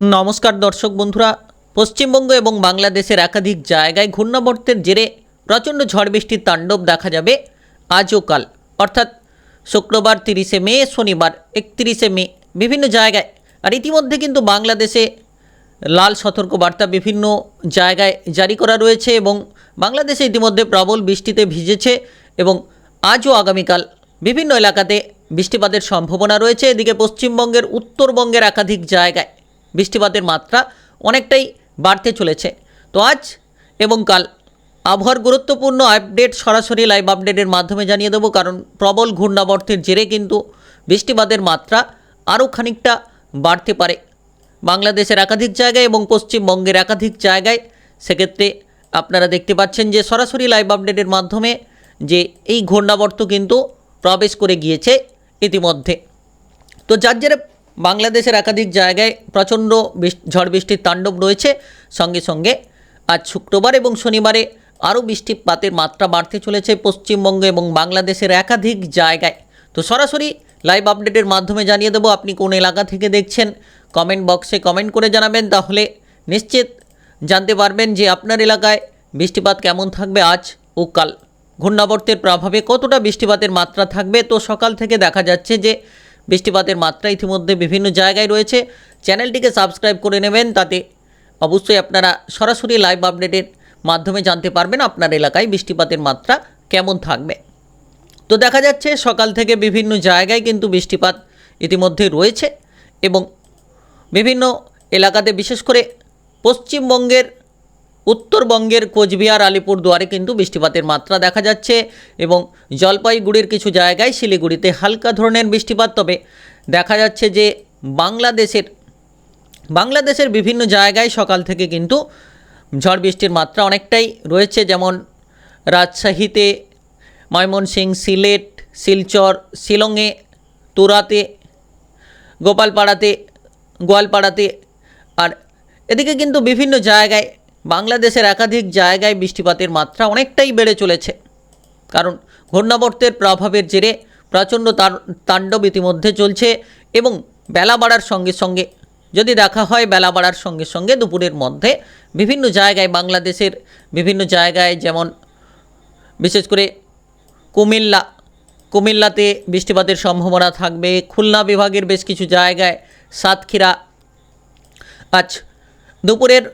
নমস্কার দর্শক বন্ধুরা, পশ্চিমবঙ্গ এবং বাংলাদেশের একাধিক জায়গায় ঘূর্ণাবর্তের জেরে প্রচণ্ড ঝড় বৃষ্টির তাণ্ডব দেখা যাবে আজ ও কাল। অর্থাৎ শুক্রবার তিরিশে মে, শনিবার একত্রিশে মে বিভিন্ন জায়গায় আর ইতিমধ্যে কিন্তু বাংলাদেশে লাল সতর্কবার্তা বিভিন্ন জায়গায় জারি করা রয়েছে এবং বাংলাদেশে ইতিমধ্যে প্রবল বৃষ্টিতে ভিজেছে এবং আজও আগামীকাল বিভিন্ন এলাকাতে বৃষ্টিপাতের সম্ভাবনা রয়েছে। এদিকে পশ্চিমবঙ্গের, উত্তরবঙ্গের একাধিক জায়গায় বৃষ্টিপাতের মাত্রা অনেকটাই বাড়তে চলেছে। তো আজ এবং কাল আবহাওয়ার গুরুত্বপূর্ণ আপডেট সরাসরি লাইভ আপডেটের মাধ্যমে জানিয়ে দেবো, কারণ প্রবল ঘূর্ণাবর্তের জেরে কিন্তু বৃষ্টিপাতের মাত্রা আরও খানিকটা বাড়তে পারে। বাংলাদেশের একাধিক জায়গায় এবং পশ্চিমবঙ্গের একাধিক জায়গায় সেক্ষেত্রে আপনারা দেখতে পাচ্ছেন যে সরাসরি লাইভ আপডেটের মাধ্যমে যে এই ঘূর্ণাবর্ত কিন্তু প্রবেশ করে গিয়েছে ইতিমধ্যে। তো যার জেরে বাংলাদেশের একাধিক জায়গায় প্রচণ্ড ঝড় বৃষ্টির তাণ্ডব রয়েছে। সঙ্গে সঙ্গে আজ শুক্রবার এবং শনিবারে আরও বৃষ্টিপাতের মাত্রা বাড়তে চলেছে পশ্চিমবঙ্গ এবং বাংলাদেশের একাধিক জায়গায়। তো সরাসরি লাইভ আপডেটের মাধ্যমে জানিয়ে দেবো, আপনি কোন এলাকা থেকে দেখছেন? কমেন্ট বক্সে কমেন্ট করে জানাবেন, তাহলে নিশ্চিত জানতে পারবেন যে আপনার এলাকায় বৃষ্টিপাত কেমন থাকবে আজ ও কাল। ঘূর্ণাবর্তের প্রভাবে কতটা বৃষ্টিপাতের মাত্রা থাকবে? তো সকাল থেকে দেখা যাচ্ছে যে বৃষ্টিপাতের মাত্রা ইতিমধ্যে বিভিন্ন জায়গায় রয়েছে। চ্যানেলটিকে সাবস্ক্রাইব করে নেবেন, তাতে অবশ্যই আপনারা সরাসরি লাইভ আপডেটের মাধ্যমে জানতে পারবেন আপনার এলাকায় বৃষ্টিপাতের মাত্রা কেমন থাকবে। তো দেখা যাচ্ছে, সকাল থেকে বিভিন্ন জায়গায় কিন্তু বৃষ্টিপাত ইতিমধ্যে রয়েছে এবং বিভিন্ন এলাকাতে বিশেষ করে পশ্চিমবঙ্গের উত্তরবঙ্গের কোচবিহার, আলিপুরদুয়ারে কিন্তু বৃষ্টিপাতের মাত্রা দেখা যাচ্ছে এবং জলপাইগুড়ির কিছু জায়গায় শিলিগুড়িতে হালকা ধরনের বৃষ্টিপাত। তবে দেখা যাচ্ছে যে বাংলাদেশের বাংলাদেশের বিভিন্ন জায়গায় সকাল থেকে কিন্তু ঝড় বৃষ্টির মাত্রা অনেকটাই রয়েছে। যেমন রাজশাহীতে, ময়মনসিংহ, সিলেট, শিলচর, শিলংয়ে, তুরাতে, গোপালপাড়াতে, গোয়ালপাড়াতে আর এদিকে কিন্তু বিভিন্ন জায়গায় বাংলাদেশের একাধিক জায়গায় বৃষ্টিপাতের মাত্রা অনেকটাই বেড়ে চলেছে। কারণ ঘূর্ণাবর্তের প্রভাবের জেরে প্রচণ্ড তাণ্ডব ইতিমধ্যে চলছে এবং বেলা বাড়ার সঙ্গে সঙ্গে, যদি দেখা হয় বেলা বাড়ার সঙ্গে সঙ্গে দুপুরের মধ্যে বিভিন্ন জায়গায় বাংলাদেশের বিভিন্ন জায়গায় যেমন বিশেষ করে কুমিল্লা, কুমিল্লাতে বৃষ্টিপাতের সম্ভাবনা থাকবে, খুলনা বিভাগের বেশ কিছু জায়গায় সাতক্ষীরা আজ দুপুরের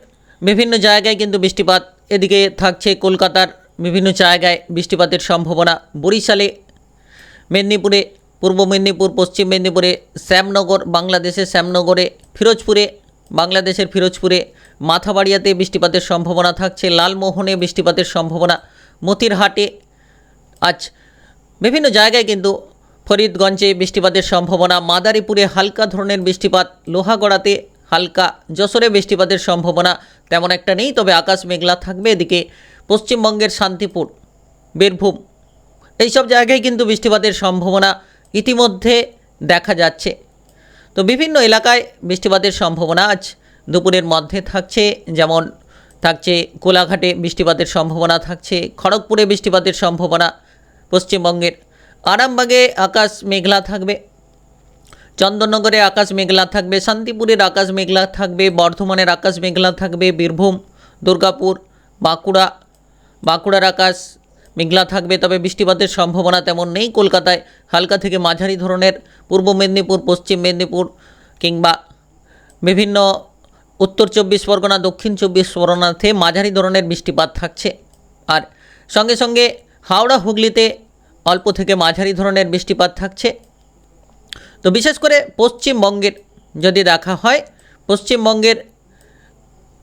বিভিন্ন জায়গায় কিন্তু বৃষ্টিপাত এদিকে থাকছে কলকাতার বিভিন্ন জায়গায় বৃষ্টিপাতের সম্ভাবনা। বরিশালে, মেদিনীপুরে, পূর্ব মেদিনীপুর, পশ্চিম মেদিনীপুরে, শ্যামনগর বাংলাদেশের শ্যামনগরে, ফিরোজপুরে, বাংলাদেশের ফিরোজপুরে, মাথাবাড়িয়াতে বৃষ্টিপাতের সম্ভাবনা থাকছে, লালমোহনে বৃষ্টিপাতের সম্ভাবনা, মতিরহাটে আজ বিভিন্ন জায়গায় কিন্তু ফরিদগঞ্জে বৃষ্টিপাতের সম্ভাবনা, মাদারীপুরে হালকা ধরনের বৃষ্টিপাত, লোহাগড়াতে হালকা যশোরে বৃষ্টিপাতের সম্ভাবনা তেমন একটা নেই, তবে আকাশ মেঘলা থাকবে। এদিকে পশ্চিমবঙ্গের শান্তিপুর, বীরভূম, এইসব জায়গায় কিন্তু বৃষ্টিপাতের সম্ভাবনা ইতিমধ্যে দেখা যাচ্ছে। তো বিভিন্ন এলাকায় বৃষ্টিপাতের সম্ভাবনা আজ দুপুরের মধ্যে থাকছে, যেমন থাকছে কোলাঘাটে বৃষ্টিপাতের সম্ভাবনা, থাকছে খড়গপুরে বৃষ্টিপাতের সম্ভাবনা পশ্চিমবঙ্গের। আরামবাগে আকাশ মেঘলা থাকবে। চন্দননগরে আকাশ মেঘলা থাকবে, শান্তিপুরের আকাশ মেঘলা থাকবে, বর্ধমানের আকাশ মেঘলা থাকবে, বীরভূম, দুর্গাপুর, বাঁকুড়া, বাঁকুড়ার আকাশ মেঘলা থাকবে, তবে বৃষ্টিপাতের সম্ভাবনা তেমন নেই কলকাতায়। হালকা থেকে মাঝারি ধরনের পূর্ব মেদিনীপুর, পশ্চিম মেদিনীপুর কিংবা বিভিন্ন উত্তর চব্বিশ পরগনা, দক্ষিণ চব্বিশ পরগনাতে মাঝারি ধরনের বৃষ্টিপাত থাকছে। আর সঙ্গে সঙ্গে হাওড়া হুগলিতে অল্প থেকে মাঝারি ধরনের বৃষ্টিপাত থাকছে। তো বিশেষ করে পশ্চিমবঙ্গের যদি দেখা হয়, পশ্চিমবঙ্গের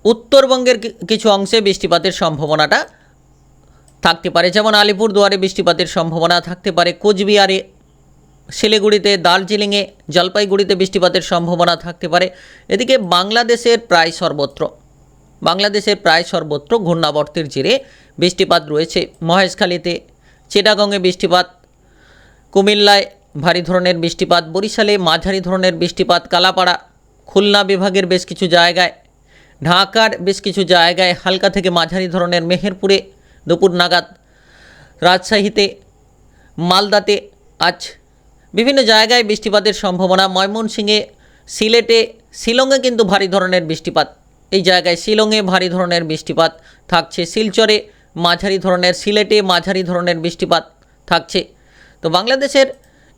উত্তরবঙ্গের কিছু অংশে বৃষ্টিপাতের সম্ভাবনাটা থাকতে পারে। যেমন আলিপুরদুয়ারে বৃষ্টিপাতের সম্ভাবনা থাকতে পারে। কোচবিহারে, শিলিগুড়িতে, দার্জিলিংয়ে, জলপাইগুড়িতে বৃষ্টিপাতের সম্ভাবনা থাকতে পারে। এদিকে বাংলাদেশের প্রায় সর্বত্র, বাংলাদেশের প্রায় সর্বত্র ঘূর্ণাবর্তের জেরে বৃষ্টিপাত রয়েছে। মহেশখালীতে, চিটাগংয়ে বৃষ্টিপাত, কুমিল্লায় ভারী ধরনের বৃষ্টিপাত বরিশালে, মাঝারি ধরনের বৃষ্টিপাত কালাপাড়া, খুলনা বিভাগের বেশ কিছু জায়গায়, ঢাকার বেশ কিছু জায়গায় হালকা থেকে মাঝারি ধরনের মেহেরপুরে দুপুর নাগাদ, রাজশাহীতে, মালদাতে আজ বিভিন্ন জায়গায় বৃষ্টিপাতের সম্ভাবনা। ময়মনসিংহে, সিলেটে, শিলংয়ে কিন্তু ভারী ধরনের বৃষ্টিপাত। এই জায়গায় শিলংয়ে ভারী ধরনের বৃষ্টিপাত থাকছে। শিলচরে মাঝারি ধরনের, সিলেটে মাঝারি ধরনের বৃষ্টিপাত থাকছে। তো বাংলাদেশের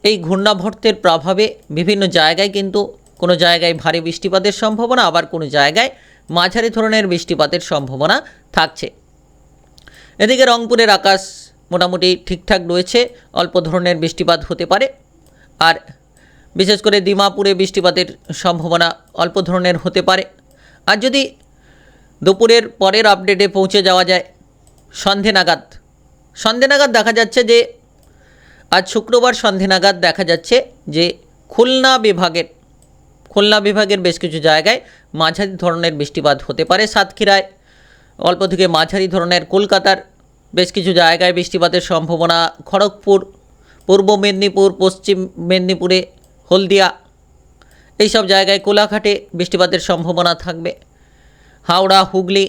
এই ঘূর্ণাবর্তের প্রভাবে বিভিন্ন জায়গায় কিন্তু কোনো জায়গায় ভারী বৃষ্টিপাতের সম্ভাবনা, আবার কোনো জায়গায় মাঝারি ধরনের বৃষ্টিপাতের সম্ভাবনা থাকছে। এদিকে রংপুরের আকাশ মোটামুটি ঠিকঠাক রয়েছে, অল্প ধরনের বৃষ্টিপাত হতে পারে। আর বিশেষ করে দিমাপুরে বৃষ্টিপাতের সম্ভাবনা অল্প ধরনের হতে পারে। আর যদি দুপুরের পরের আপডেটে পৌঁছে যাওয়া যায়, সন্ধে নাগাদ। সন্ধে নাগাদ দেখা যাচ্ছে যে আজ শুক্রবার সন্ধে নাগাদ দেখা যাচ্ছে যে খুলনা বিভাগের খুলনা বিভাগের বেশ কিছু জায়গায় মাঝারি ধরনের বৃষ্টিপাত হতে পারে সাতক্ষীরায়। অল্প থেকে মাঝারি ধরনের কলকাতার বেশ কিছু জায়গায় বৃষ্টিপাতের সম্ভাবনা খড়গপুর, পূর্ব মেদিনীপুর, পশ্চিম মেদিনীপুরে, হলদিয়া, এইসব জায়গায় কোলাঘাটে বৃষ্টিপাতের সম্ভাবনা থাকবে। হাওড়া, হুগলি,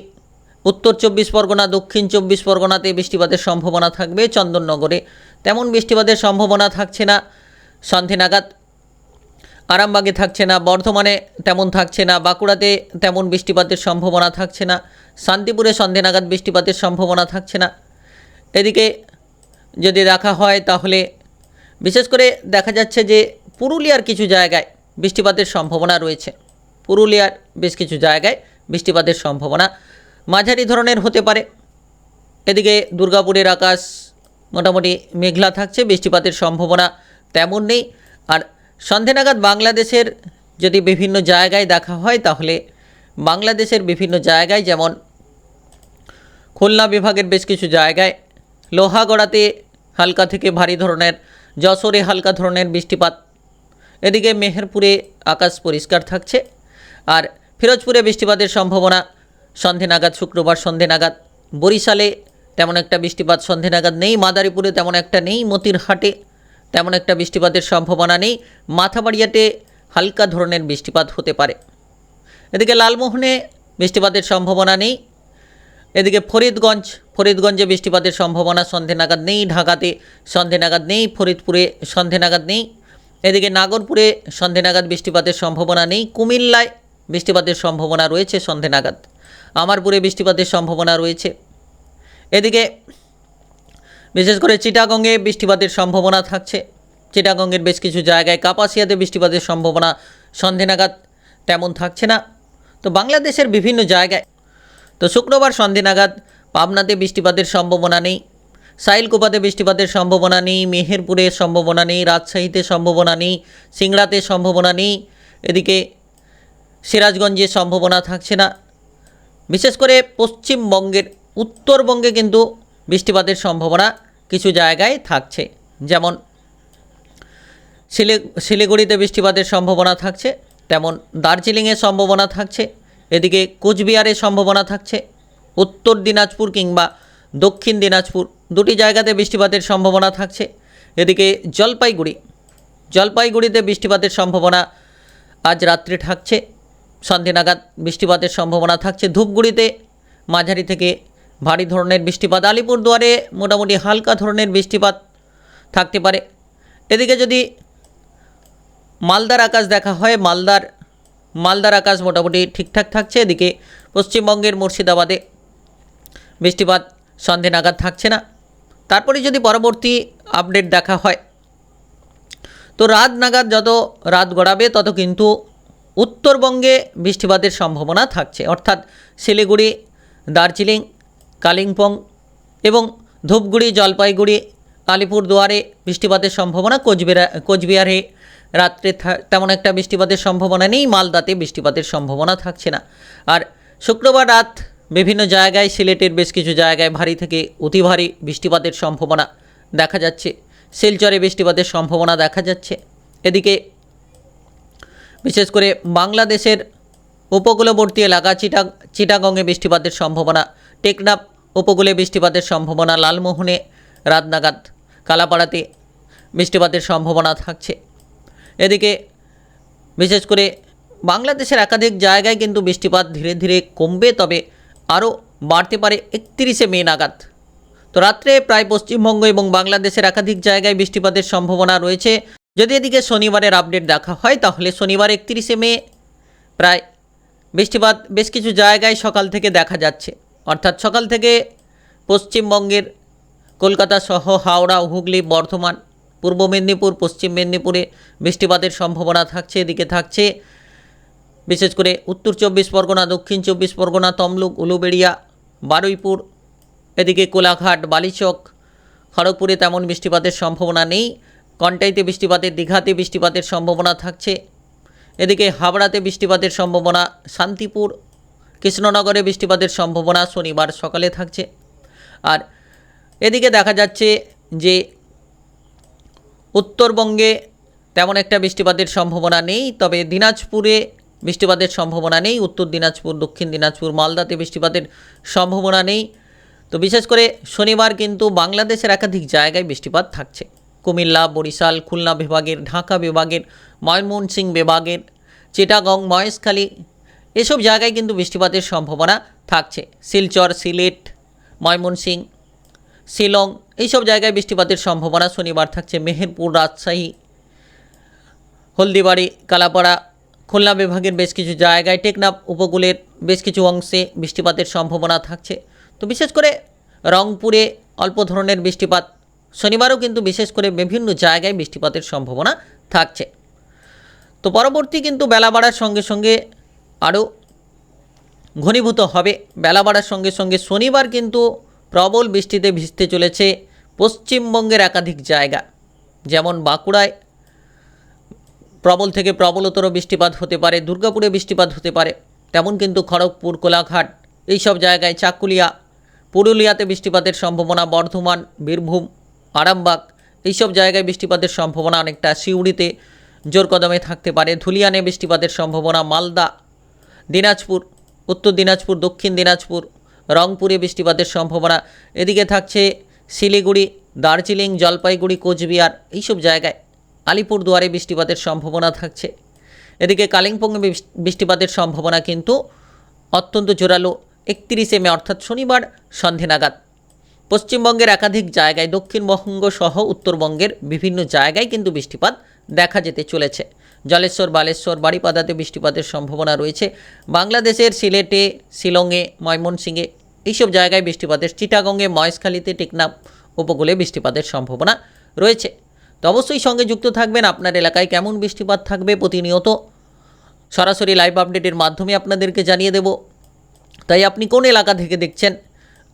উত্তর চব্বিশ পরগনা, দক্ষিণ চব্বিশ পরগনাতে বৃষ্টিপাতের সম্ভাবনা থাকবে। চন্দননগরে তেমন বৃষ্টিপাতের সম্ভাবনা থাকছে না, সন্ধে নাগাদ আরামবাগে থাকছে না, বর্ধমানে তেমন থাকছে না, বাঁকুড়াতে তেমন বৃষ্টিপাতের সম্ভাবনা থাকছে না, শান্তিপুরে সন্ধে নাগাদ বৃষ্টিপাতের সম্ভাবনা থাকছে না। এদিকে যদি দেখা হয় তাহলে বিশেষ করে দেখা যাচ্ছে যে পুরুলিয়ার কিছু জায়গায় বৃষ্টিপাতের সম্ভাবনা রয়েছে। পুরুলিয়ার বেশ কিছু জায়গায় বৃষ্টিপাতের সম্ভাবনা মাঝারি ধরনের হতে পারে। এদিকে দুর্গাপুরের আকাশ মোটামুটি মেঘলা থাকছে, বৃষ্টিপাতের সম্ভাবনা তেমন নেই। আর সন্ধে নাগাদ বাংলাদেশের যদি বিভিন্ন জায়গায় দেখা হয়, তাহলে বাংলাদেশের বিভিন্ন জায়গায় যেমন খুলনা বিভাগের বেশ কিছু জায়গায় লোহাগড়াতে হালকা থেকে ভারী ধরনের, যশোরে হালকা ধরনের বৃষ্টিপাত। এদিকে মেহেরপুরে আকাশ পরিষ্কার থাকছে। আর ফিরোজপুরে বৃষ্টিপাতের সম্ভাবনা সন্ধে নাগাদ, শুক্রবার সন্ধে নাগাদ। বরিশালে তেমন একটা বৃষ্টিপাত সন্ধে নাগাদ নেই, মাদারীপুরে তেমন একটা নেই, মতিরহাটে তেমন একটা বৃষ্টিপাতের সম্ভাবনা নেই, মাথাবাড়িয়াতে হালকা ধরনের বৃষ্টিপাত হতে পারে। এদিকে লালমোহনে বৃষ্টিপাতের সম্ভাবনা নেই, এদিকে ফরিদগঞ্জ, ফরিদগঞ্জে বৃষ্টিপাতের সম্ভাবনা সন্ধে নাগাদ নেই, ঢাকাতে সন্ধে নাগাদ নেই, ফরিদপুরে সন্ধে নাগাদ নেই, এদিকে নাগরপুরে সন্ধে নাগাদ বৃষ্টিপাতের সম্ভাবনা নেই, কুমিল্লায় বৃষ্টিপাতের সম্ভাবনা রয়েছে সন্ধে নাগাদ, আমারপুরে বৃষ্টিপাতের সম্ভাবনা রয়েছে। এদিকে, বিশেষ করে চিটাগঙ্গে বৃষ্টিপাতের সম্ভাবনা থাকছে। চিটাগঙ্গের বেশ কিছু জায়গায় কাপাসিয়াতে বৃষ্টিপাতের সম্ভাবনা সন্ধে নাগাদ তেমন থাকছে না। তো বাংলাদেশের বিভিন্ন জায়গায়, তো শুক্রবার সন্ধে নাগাদ পাবনাতে বৃষ্টিপাতের সম্ভাবনা নেই, সাইলকুপাতে বৃষ্টিপাতের সম্ভাবনা নেই, মেহেরপুরে সম্ভাবনা নেই, রাজশাহীতে সম্ভাবনা নেই, সিংড়াতে সম্ভাবনা নেই, এদিকে সিরাজগঞ্জে সম্ভাবনা থাকছে না। বিশেষ করে পশ্চিমবঙ্গের উত্তরবঙ্গে কিন্তু বৃষ্টিপাতের সম্ভাবনা কিছু জায়গায় থাকছে। যেমন শিলি, শিলিগুড়িতে বৃষ্টিপাতের সম্ভাবনা থাকছে, তেমন দার্জিলিংয়ের সম্ভাবনা থাকছে, এদিকে কোচবিহারের সম্ভাবনা থাকছে, উত্তর দিনাজপুর কিংবা দক্ষিণ দিনাজপুর দুটি জায়গাতে বৃষ্টিপাতের সম্ভাবনা থাকছে, এদিকে জলপাইগুড়ি, জলপাইগুড়িতে বৃষ্টিপাতের সম্ভাবনা আজ রাত্রে থাকছে সন্ধে নাগাদ বৃষ্টিপাতের সম্ভাবনা থাকছে, ধূপগুড়িতে মাঝারি থেকে ভারী ধরনের বৃষ্টিপাত। আলিপুরদুয়ারে মোটামুটি হালকা ধরনের বৃষ্টিপাত থাকতে পারে। এদিকে যদি মালদার আকাশ দেখা হয়, মালদার মালদার আকাশ মোটামুটি ঠিকঠাক থাকছে। এদিকে পশ্চিমবঙ্গের মুর্শিদাবাদে বৃষ্টিপাত সন্ধে নাগাদ থাকছে না। তারপরে যদি পরবর্তী আপডেট দেখা হয়, তো রাত নাগাদ যত রাত গড়াবে, তত কিন্তু উত্তরবঙ্গে বৃষ্টিপাতের সম্ভাবনা থাকছে। অর্থাৎ শিলিগুড়ি, দার্জিলিং কালিম্পং এবং ধূপগুড়ি, জলপাইগুড়ি আলিপুরদুয়ারে বৃষ্টিপাতের সম্ভাবনা, কোচবিহার, কোচবিহারে রাত্রে তেমন একটা বৃষ্টিপাতের সম্ভাবনা নেই, মালদাতে বৃষ্টিপাতের সম্ভাবনা থাকছে না। আর শুক্রবার রাত বিভিন্ন জায়গায়, সিলেটের বেশ কিছু জায়গায় ভারী থেকে অতি ভারী বৃষ্টিপাতের সম্ভাবনা দেখা যাচ্ছে। শিলচরে বৃষ্টিপাতের সম্ভাবনা দেখা যাচ্ছে। এদিকে বিশেষ করে বাংলাদেশের উপকূলবর্তী এলাকা চিটা চিটাগংয়ে বৃষ্টিপাতের সম্ভাবনা টেকনাফ উপকূলে বৃষ্টিপাতের সম্ভাবনা লালমোহনে রাত নাগাদ কালাপাড়াতে বৃষ্টিপাতের সম্ভাবনা থাকছে। এদিকে, বিশেষ করে বাংলাদেশের একাধিক জায়গায় কিন্তু বৃষ্টিপাত ধীরে ধীরে কমবে, তবে আরও বাড়তে পারে একত্রিশে মে নাগাদ। তো রাত্রে প্রায় পশ্চিমবঙ্গ এবং বাংলাদেশের একাধিক জায়গায় বৃষ্টিপাতের সম্ভাবনা রয়েছে। যদি এদিকে শনিবারের আপডেট দেখা হয়, তাহলে শনিবার একত্রিশে মে প্রায় বৃষ্টিপাত বেশ কিছু জায়গায় সকাল থেকে দেখা যাচ্ছে। অর্থাৎ সকাল থেকে পশ্চিমবঙ্গের কলকাতা সহ হাওড়া, হুগলি, বর্ধমান, পূর্ব মেদিনীপুর, পশ্চিম মেদিনীপুরে বৃষ্টিপাতের সম্ভাবনা থাকছে, এদিকে থাকছে। বিশেষ করে উত্তর চব্বিশ পরগনা, দক্ষিণ চব্বিশ পরগনা, তমলুক, উলুবেড়িয়া, বারুইপুর, এদিকে কোলাঘাট, বালিচক, খড়গপুরে তেমন বৃষ্টিপাতের সম্ভাবনা নেই। কন্টাইতে বৃষ্টিপাতের, দীঘাতে বৃষ্টিপাতের সম্ভাবনা থাকছে। এদিকে হাবড়াতে বৃষ্টিপাতের সম্ভাবনা, শান্তিপুর কৃষ্ণনগরে বৃষ্টিপাতের সম্ভাবনা শনিবার সকালে থাকছে। আর এদিকে দেখা যাচ্ছে যে উত্তরবঙ্গে তেমন একটা বৃষ্টিপাতের সম্ভাবনা নেই, তবে দিনাজপুরে বৃষ্টিপাতের সম্ভাবনা নেই, উত্তর দিনাজপুর, দক্ষিণ দিনাজপুর, মালদাতে বৃষ্টিপাতের সম্ভাবনা নেই। তো বিশেষ করে শনিবার কিন্তু বাংলাদেশের একাধিক জায়গায় বৃষ্টিপাত থাকছে। কুমিল্লা, বরিশাল, খুলনা বিভাগের, ঢাকা বিভাগের, ময়মনসিংহ বিভাগের, চিটাগং, মহেশখালী এসব জায়গায় কিন্তু বৃষ্টিপাতের সম্ভাবনা থাকছে। শিলচর, সিলেট, ময়মনসিং, শিলং, এইসব জায়গায় বৃষ্টিপাতের সম্ভাবনা শনিবার থাকছে। মেহেরপুর, রাজশাহী, হলদিবাড়ি, কালাপাড়া, খুলনা বিভাগের বেশ কিছু জায়গায় টেকনাফ উপকূলের বেশ কিছু অংশে বৃষ্টিপাতের সম্ভাবনা থাকছে। তো বিশেষ করে রংপুরে অল্প ধরনের বৃষ্টিপাত, শনিবারও কিন্তু বিশেষ করে বিভিন্ন জায়গায় বৃষ্টিপাতের সম্ভাবনা থাকছে। তো পরবর্তী কিন্তু বেলা বাড়ার সঙ্গে সঙ্গে আরও ঘনীভূত হবে। বেলা বাড়ার সঙ্গে সঙ্গে শনিবার কিন্তু প্রবল বৃষ্টিতে ভিজতে চলেছে পশ্চিমবঙ্গের একাধিক জায়গা। যেমন বাঁকুড়ায় প্রবল থেকে প্রবলতর বৃষ্টিপাত হতে পারে, দুর্গাপুরে বৃষ্টিপাত হতে পারে, তেমন কিন্তু খড়গপুর, কোলাঘাট এইসব জায়গায় চাকুলিয়া, পুরুলিয়াতে বৃষ্টিপাতের সম্ভাবনা, বর্ধমান, বীরভূম, আরামবাগ এইসব জায়গায় বৃষ্টিপাতের সম্ভাবনা অনেকটা। সিউড়িতে জোর কদমে থাকতে পারে। ধুলিয়ানে বৃষ্টিপাতের সম্ভাবনা। মালদা দিনাজপুর, উত্তর দিনাজপুর, দক্ষিণ দিনাজপুর, রংপুরে বৃষ্টিপাতের সম্ভাবনা। এদিকে থাকছে শিলিগুড়ি, দার্জিলিং, জলপাইগুড়ি, কোচবিহার, এইসব জায়গায় আলিপুরদুয়ারে বৃষ্টিপাতের সম্ভাবনা থাকছে। এদিকে কালিম্পংয়ে বৃষ্টিপাতের সম্ভাবনা কিন্তু অত্যন্ত জোরালো, একত্রিশে মে, অর্থাৎ শনিবার সন্ধে নাগাদ। পশ্চিমবঙ্গের একাধিক জায়গায় দক্ষিণবঙ্গ সহ উত্তরবঙ্গের বিভিন্ন জায়গায় কিন্তু বৃষ্টিপাত দেখা যেতে চলেছে। জলেশ্বর, বালেশ্বর বাড়িপাদাতে বৃষ্টিপাতের সম্ভাবনা রয়েছে। বাংলাদেশের সিলেটে, শিলংয়ে, ময়মনসিংহে এইসব জায়গায় বৃষ্টিপাতের, চিটাগংয়ে, মহেশখালীতে টেকনাফ উপকূলে বৃষ্টিপাতের সম্ভাবনা রয়েছে। তো অবশ্যই সঙ্গে যুক্ত থাকবেন। আপনার এলাকায় কেমন বৃষ্টিপাত থাকবে প্রতিনিয়ত? সরাসরি লাইভ আপডেটের মাধ্যমে আপনাদেরকে জানিয়ে দেব। তাই আপনি কোন এলাকা থেকে দেখছেন,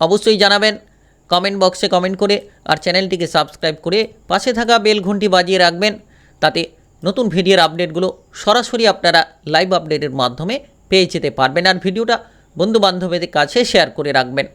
অবশ্যই জানাবেন। কমেন্ট বক্সে কমেন্ট করে আর চ্যানেলটিকে সাবস্ক্রাইব করে পাশে থাকা বেল ঘন্টি বাজিয়ে রাখবেন। তাতে নতুন ভিডিওর আপডেটগুলো সরাসরি আপনারা লাইভ আপডেটের মাধ্যমে পেয়ে যেতে পারবেন। আর ভিডিওটা বন্ধু বান্ধবীদের কাছে শেয়ার করে রাখবেন।